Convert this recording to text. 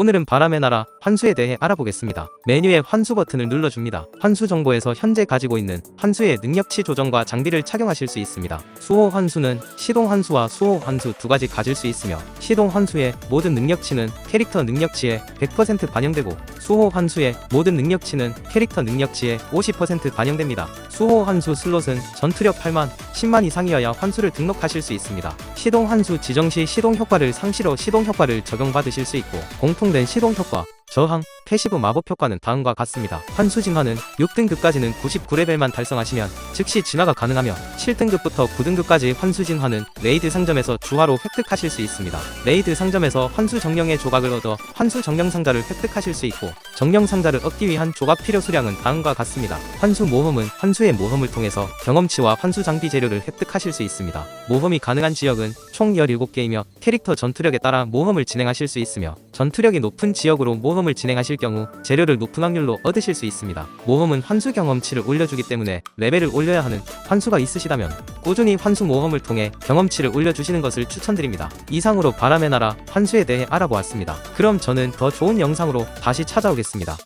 오늘은 바람의 나라 환수에 대해 알아보겠습니다. 메뉴의 환수 버튼을 눌러줍니다. 환수 정보에서 현재 가지고 있는 환수의 능력치 조정과 장비를 착용하실 수 있습니다. 수호 환수는 시동 환수와 수호 환수 두 가지 가질 수 있으며 시동 환수의 모든 능력치는 캐릭터 능력치에 100% 반영되고 수호 환수의 모든 능력치는 캐릭터 능력치에 50% 반영됩니다. 수호 환수 슬롯은 전투력 8만, 10만 이상이어야 환수를 등록하실 수 있습니다. 시동 환수 지정 시 시동 효과를 상시로 시동 효과를 적용받으실 수 있고 공통된 시동 효과, 저항, 패시브 마법 효과는 다음과 같습니다. 환수 진화는 6등급까지는 99레벨만 달성하시면 즉시 진화가 가능하며 7등급부터 9등급까지 환수 진화는 레이드 상점에서 주화로 획득하실 수 있습니다. 레이드 상점에서 환수 정령의 조각을 얻어 환수 정령 상자를 획득하실 수 있고 정령 상자를 얻기 위한 조각 필요 수량은 다음과 같습니다. 환수 모험은 환수의 모험을 통해서 경험치와 환수 장비 재료를 획득하실 수 있습니다. 모험이 가능한 지역은 총 17개이며 캐릭터 전투력에 따라 모험을 진행하실 수 있으며 전투력이 높은 지역으로 모험을 진행하실 경우 재료를 높은 확률로 얻으실 수 있습니다. 모험은 환수 경험치를 올려주기 때문에 레벨을 올려야 하는 환수가 있으시다면 꾸준히 환수 모험을 통해 경험치를 올려주시는 것을 추천드립니다. 이상으로 바람의 나라 환수에 대해 알아보았습니다. 그럼 저는 더 좋은 영상으로 다시 찾아오겠습니다.